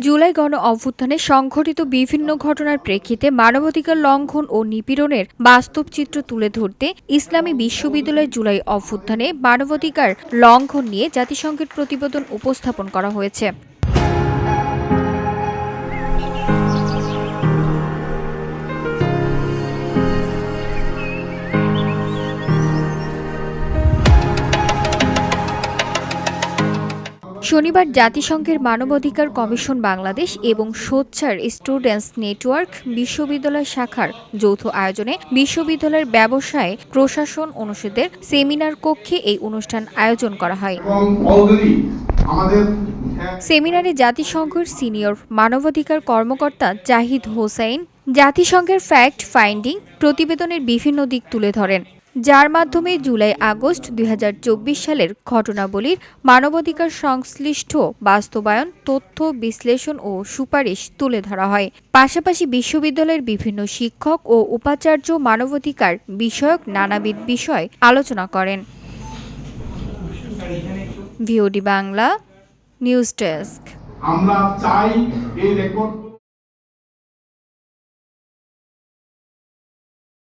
জুলাই গণ অভ্যুত্থানে সংঘটিত বিভিন্ন ঘটনার প্রেক্ষিতে মানবাধিকার লঙ্ঘন ও নিপীড়নের বাস্তব চিত্র তুলে ধরতে ইসলামী বিশ্ববিদ্যালয় জুলাই অভ্যুত্থানে মানবাধিকার লঙ্ঘন নিয়ে জাতিসংঘের প্রতিবেদন উপস্থাপন করা হয়েছে। শনিবার জাতিসংঘের মানবাধিকার কমিশন বাংলাদেশ এবং সোচ্চার স্টুডেন্টস নেটওয়ার্ক বিশ্ববিদ্যালয় শাখার যৌথ আয়োজনে বিশ্ববিদ্যালয়ের ব্যবসায় প্রশাসন অনুষদের সেমিনার কক্ষে এই অনুষ্ঠান আয়োজন করা হয়। আমাদের সেমিনারে জাতিসংঘের সিনিয়র মানবাধিকার কর্মকর্তা জাহিদ হোসাইন জাতিসংঘের ফ্যাক্ট ফাইন্ডিং প্রতিবেদনের বিভিন্ন দিক তুলে ধরেন। যার মাধ্যমে জুলাই আগস্ট দুই হাজার চব্বিশ সালের ঘটনাবলীর মানবাধিকার সংশ্লিষ্ট বাস্তবায়ন, তথ্য, বিশ্লেষণ ও সুপারিশ তুলে ধরা হয়। পাশাপাশি বিশ্ববিদ্যালয়ের বিভিন্ন শিক্ষক ও উপাচার্য মানবাধিকার বিষয়ক নানাবিধ বিষয় আলোচনা করেন। ভিওডি বাংলা নিউজ ডেস্ক আমরা চাই এই রেকর্ড